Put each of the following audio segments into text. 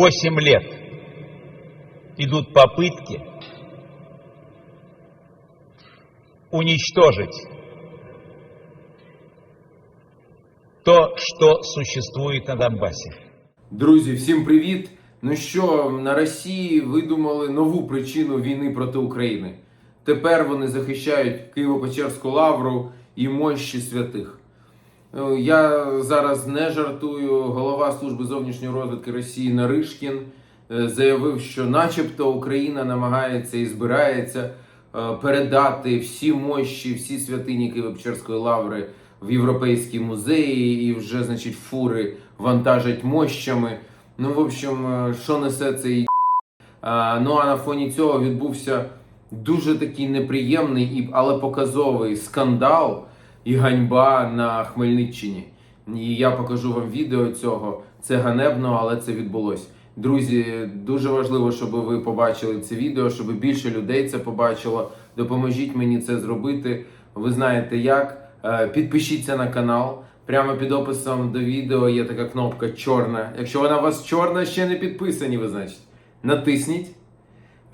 8 лет идут попытки уничтожить то, что существует на Донбассе. Друзі, всім привіт! Ну що, на Росії видумали нову причину війни проти України. Тепер вони захищають Києво-Печерську лавру і мощі святих. Е, Я зараз не жартую. Голова служби зовнішньої розвідки Росії Наришкін е, заявив, що, начебто, Україна намагається і збирається е, передати всі мощі, всі святині Києво-Печерської лаври в європейські музеї, і вже, значить, фури вантажать мощами. Ну, в общем, що несе цей ну а на фоні цього відбувся дуже такий неприємний, і, але показовий скандал і ганьба на Хмельниччині. І я покажу вам відео цього. Це ганебно, але це відбулось. Друзі, дуже важливо, щоб ви побачили це відео, щоб більше людей це побачило. Допоможіть мені це зробити. Ви знаєте як. Е, Підпишіться на канал. Прямо під описом до відео є така кнопка чорна. Якщо вона у вас чорна, ще не підписані, ви значить. Натисніть.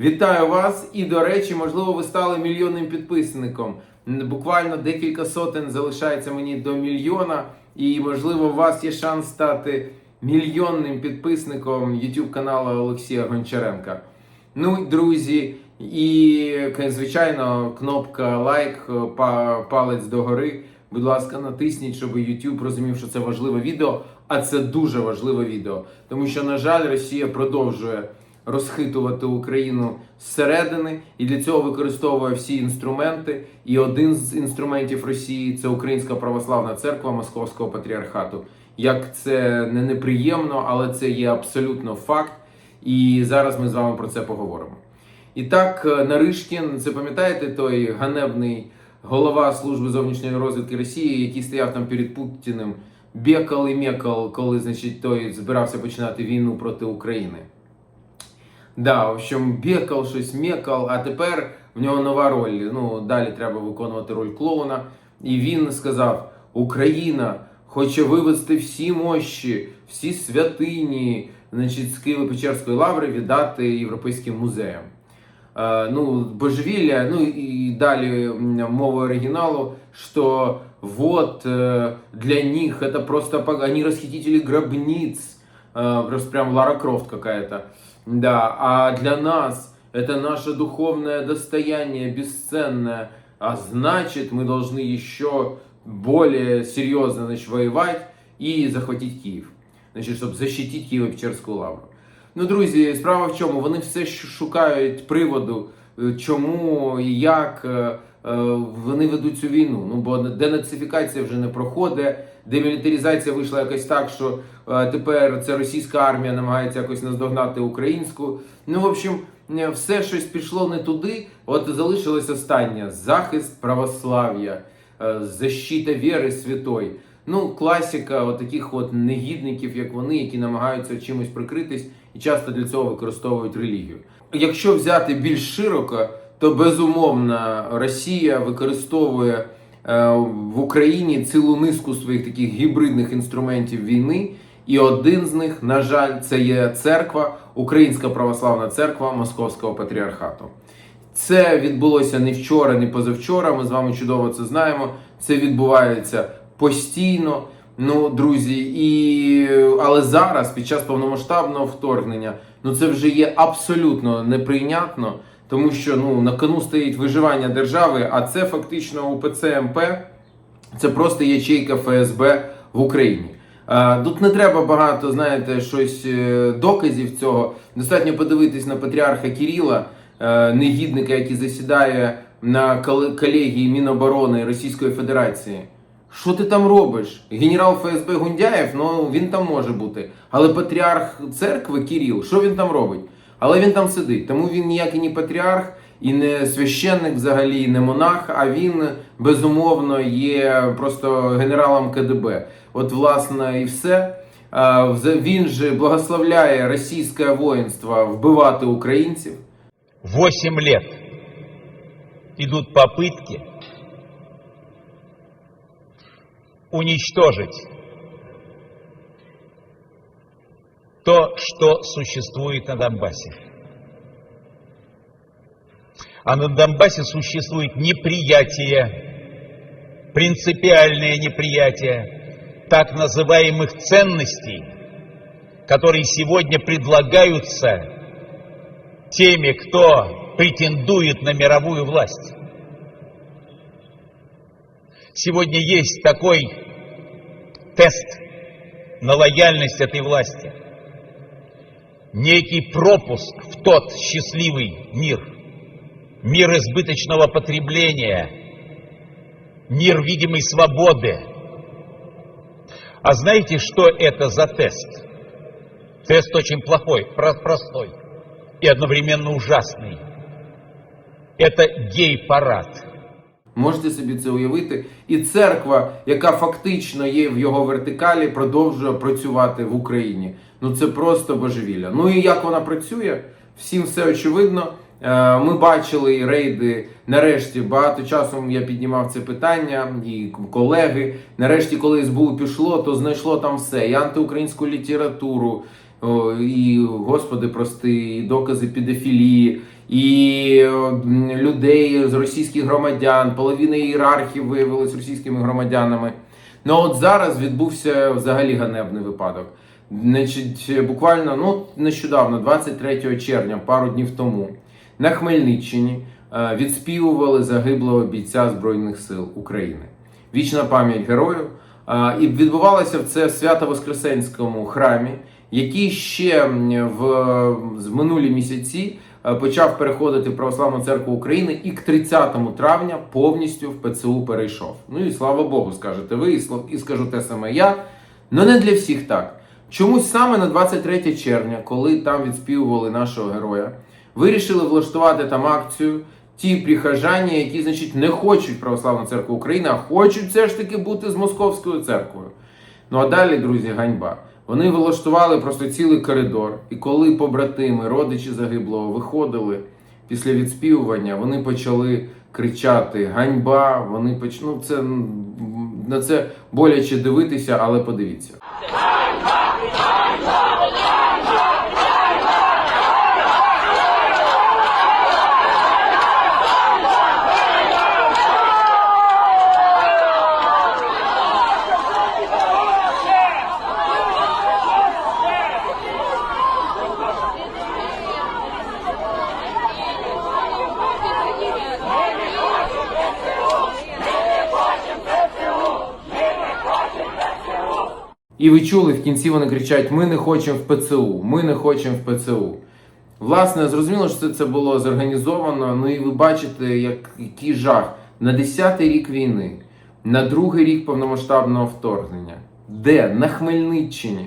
Вітаю вас! І до речі, можливо, ви стали мільйонним підписником. Буквально декілька сотень залишається мені до мільйона, і можливо, у вас є шанс стати мільйонним підписником YouTube каналу Олексія Гончаренка. Ну, друзі, і звичайно, кнопка лайк, па- палець догори. Будь ласка, натисніть, щоб YouTube розумів, що це важливе відео. А це дуже важливе відео, тому що, на жаль, Росія продовжує розхитувати Україну зсередини і для цього використовує всі інструменти. І один з інструментів Росії це Українська православна церква Московського патріархату. Як це не неприємно, але це є абсолютно факт. І зараз ми з вами про це поговоримо. І так, е, Наришкін, це пам'ятаєте той ганебний голова служби зовнішньої розвідки Росії, який стояв там перед Путіним, бекал і мекал, коли значить той збирався починати війну проти України. Да, в общем, бекал, щось мекал, а тепер в нього нова роль. Ну, далі треба виконувати роль клоуна. І він сказав: Україна хоче вивести всі мощі, всі святині, значить, з Києво-Печерської лаври віддати європейським музеям. Е, ну, божевілля, ну і далі м, мова оригіналу, що вот э, для них это просто пог- они расхитители гробниц, Э, просто прям Лара Крофт какая-то. Да, а для нас это наше духовное достояние бесценное, а значит мы должны еще более серьезно значит, воевать и захватить Киев, значить, щоб защитить Києво-Печерську лавру. Ну, друзі, справа в чому? Вони все щ- шукають приводу, е, чому і як е, е, вони ведуть цю війну. Ну, бо денацифікація вже не проходить, демілітаризація вийшла якось так, що е, тепер це російська армія намагається якось наздогнати українську. Ну, в общем, е, все щось пішло не туди. От залишилось останнє захист православ'я, е, защита віри святої. Ну, класика от таких от негідників, як вони, які намагаються чимось прикритись і часто для цього використовують релігію. Якщо взяти більш широко, то безумовно Росія використовує е, в Україні цілу низку своїх таких гібридних інструментів війни. І один з них, на жаль, це є церква, Українська православна церква Московського патріархату. Це відбулося не вчора, не позавчора. Ми з вами чудово це знаємо. Це відбувається постійно. Ну, друзі, і але зараз, під час повномасштабного вторгнення, ну це вже є абсолютно неприйнятно, тому що ну на кону стоїть виживання держави, а це фактично УПЦ МП, це просто ячейка ФСБ в Україні. Тут не треба багато, знаєте, щось е, доказів цього. Достатньо подивитись на патріарха Кіріла, е, негідника, який засідає на колегії Міноборони Російської Федерації. Що ти там робиш? Генерал ФСБ Гундяєв, ну він там може бути. Але патріарх церкви Кіріл, що він там робить? Але він там сидить. Тому він ніякий не патріарх і не священник взагалі, і не монах, а він безумовно є просто генералом КДБ. От, власне, і все. Він же благословляє російське воїнство вбивати українців. 8 лет идут попытки уничтожить то, что существует на Донбассе. А на Донбассе существует неприятие, принципиальное неприятие так называемых ценностей, которые сегодня предлагаются теми, кто претендует на мировую власть. Сегодня есть такой тест на лояльность этой власти. Некий пропуск в тот счастливый мир. Мир избыточного потребления. Мир видимой свободы. А знаете, что это за тест? Тест очень плохой, про- простой и одновременно ужасный. Это гей-парад. Можете собі це уявити. І церква, яка фактично є в його вертикалі, продовжує працювати в Україні. Ну це просто божевілля. Ну і як вона працює? Всім все очевидно. Е, Ми бачили рейди. Нарешті багато часу я піднімав це питання, і колеги. Нарешті, коли СБУ пішло, то знайшло там все: і антиукраїнську літературу, і господи, прости, і докази педофілії, і людей з російських громадян, половина ієрархів виявилась російськими громадянами. Ну от зараз відбувся взагалі ганебний випадок. Значить, буквально ну нещодавно, 23 червня, пару днів тому, на Хмельниччині е, відспівували загиблого бійця Збройних сил України. Вічна пам'ять герою. Е, І відбувалося це в Свято-Воскресенському храмі, який ще в, в минулі місяці почав переходити в Православну церкву України і к 30 травня повністю в ПЦУ перейшов. Ну і слава Богу, скажете ви, і скажу те саме я. Ну не для всіх так. Чомусь саме на 23 червня, коли там відспівували нашого героя, вирішили влаштувати там акцію. Ті прихожані, які, значить, не хочуть Православну церкву України, а хочуть все ж таки бути з Московською церквою. Ну а далі, друзі, ганьба. Вони влаштували просто цілий коридор. І коли побратими, родичі загиблого виходили після відспівування, вони почали кричати ганьба. Вони поч... ну, це на це боляче дивитися, але подивіться. І ви чули, в кінці вони кричать: Ми не хочемо в ПЦУ, ми не хочемо в ПЦУ. Власне, зрозуміло, що це, було зорганізовано. Ну і ви бачите, як, який жах. На 10-й рік війни, на другий рік повномасштабного вторгнення, де на Хмельниччині,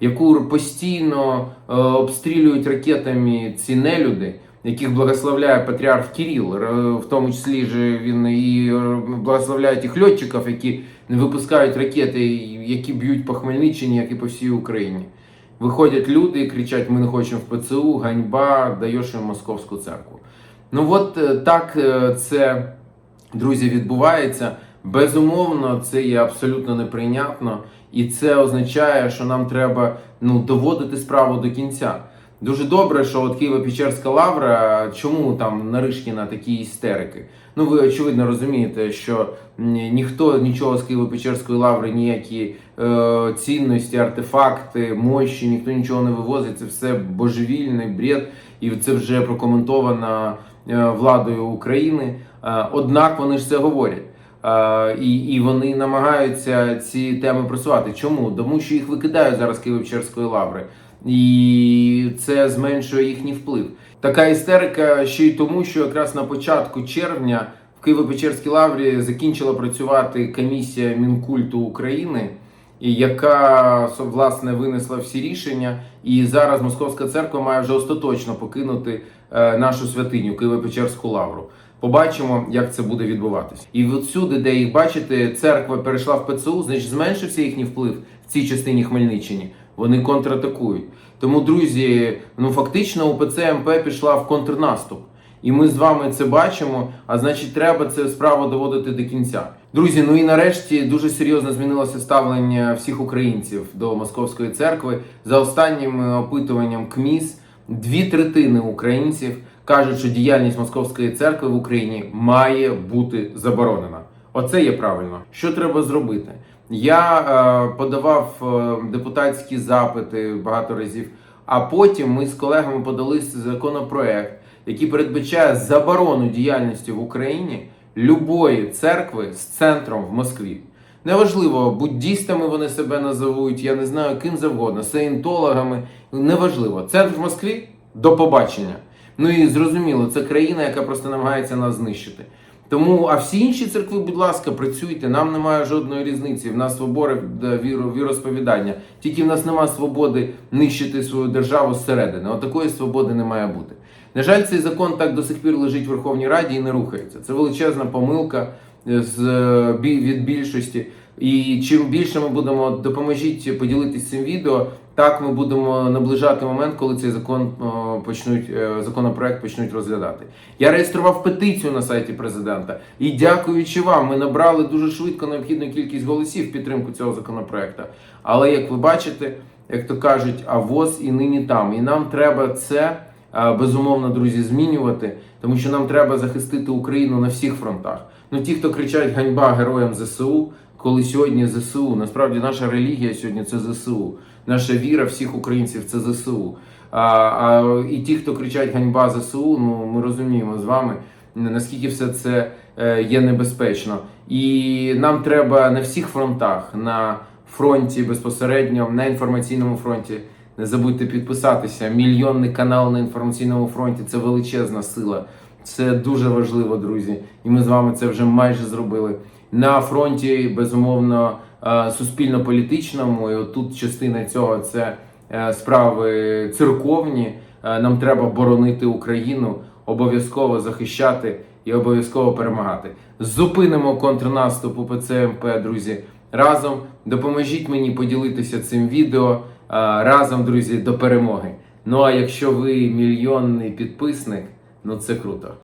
яку постійно е, обстрілюють ракетами ці нелюди, яких благословляє патріарх Кирил, в тому числі ж він і е, благословляє тих льотчиків, які не випускають ракети, які б'ють по Хмельниччині, як і по всій Україні. Виходять люди і кричать: ми не хочемо в ПЦУ, ганьба, даєш їм московську церкву. Ну от е, так е, це, друзі, відбувається. Безумовно, це є абсолютно неприйнятно, і це означає, що нам треба ну, доводити справу до кінця. Дуже добре, що от Києво-Печерська лавра, чому там Наришкіна такі істерики? Ну, ви очевидно розумієте, що ніхто нічого з Києво-Печерської лаври, ніякі е, цінності, артефакти, мощі, ніхто нічого не вивозить. Це все божевільний бред, і це вже прокоментовано е, владою України. Е, однак вони ж це говорять. Е, і, і вони намагаються ці теми просувати. Чому? Тому що їх викидають зараз Києво-Печерської лаври, і це зменшує їхній вплив. Така істерика ще й тому, що якраз на початку червня в Києво-Печерській лаврі закінчила працювати комісія Мінкульту України, яка власне винесла всі рішення. І зараз Московська церква має вже остаточно покинути е, нашу святиню Києво-Печерську лавру. Побачимо, як це буде відбуватися. І от сюди, де їх бачите, церква перейшла в ПЦУ, значить зменшився їхній вплив в цій частині Хмельниччини. Вони контратакують. Тому, друзі, ну фактично УПЦ МП пішла в контрнаступ. І ми з вами це бачимо. А значить, треба це справу доводити до кінця. Друзі, ну і нарешті дуже серйозно змінилося ставлення всіх українців до московської церкви. За останнім е, опитуванням КМІС, дві третини українців кажуть, що діяльність московської церкви в Україні має бути заборонена. Оце є правильно. Що треба зробити? Я е, подавав е, депутатські запити багато разів, а потім ми з колегами подали законопроект, який передбачає заборону діяльності в Україні любої церкви з центром в Москві. Неважливо, буддістами вони себе назовуть, я не знаю, ким завгодно, саєнтологами. Неважливо. Центр в Москві до побачення. Ну і зрозуміло, це країна, яка просто намагається нас знищити. Тому, а всі інші церкви, будь ласка, працюйте. Нам немає жодної різниці. В нас свобода віру, віросповідання. Тільки в нас немає свободи нищити свою державу зсередини. Отакої свободи не має бути. На жаль, цей закон так до сих пір лежить в Верховній Раді і не рухається. Це величезна помилка е, з е, від більшості. І чим більше ми будемо допоможіть поділитись цим відео, так ми будемо наближати момент, коли цей закон почнуть е, законопроект почнуть розглядати. Я реєстрував петицію на сайті президента, і дякуючи вам, ми набрали дуже швидко необхідну кількість голосів в підтримку цього законопроекту. Але як ви бачите, як то кажуть, а воз і нині там. І нам треба це е, безумовно, друзі, змінювати, тому що нам треба захистити Україну на всіх фронтах. Ну ті, хто кричать ганьба героям ЗСУ, коли сьогодні ЗСУ, насправді наша релігія сьогодні це ЗСУ, наша віра всіх українців це ЗСУ. А, а і ті, хто кричать ганьба ЗСУ, ну ми розуміємо з вами. Наскільки все це е, є небезпечно, і нам треба на всіх фронтах, на фронті безпосередньо, на інформаційному фронті. Не забудьте підписатися. Мільйонний канал на інформаційному фронті це величезна сила. Це дуже важливо, друзі. І ми з вами це вже майже зробили. На фронті, безумовно, суспільно-політичному, і отут частина цього це е, справи церковні. Е, Нам треба боронити Україну, обов'язково захищати і обов'язково перемагати. Зупинимо контрнаступ УПЦ МП, друзі. Разом допоможіть мені поділитися цим відео. Е, Разом, друзі, до перемоги. Ну а якщо ви мільйонний підписник, ну це круто.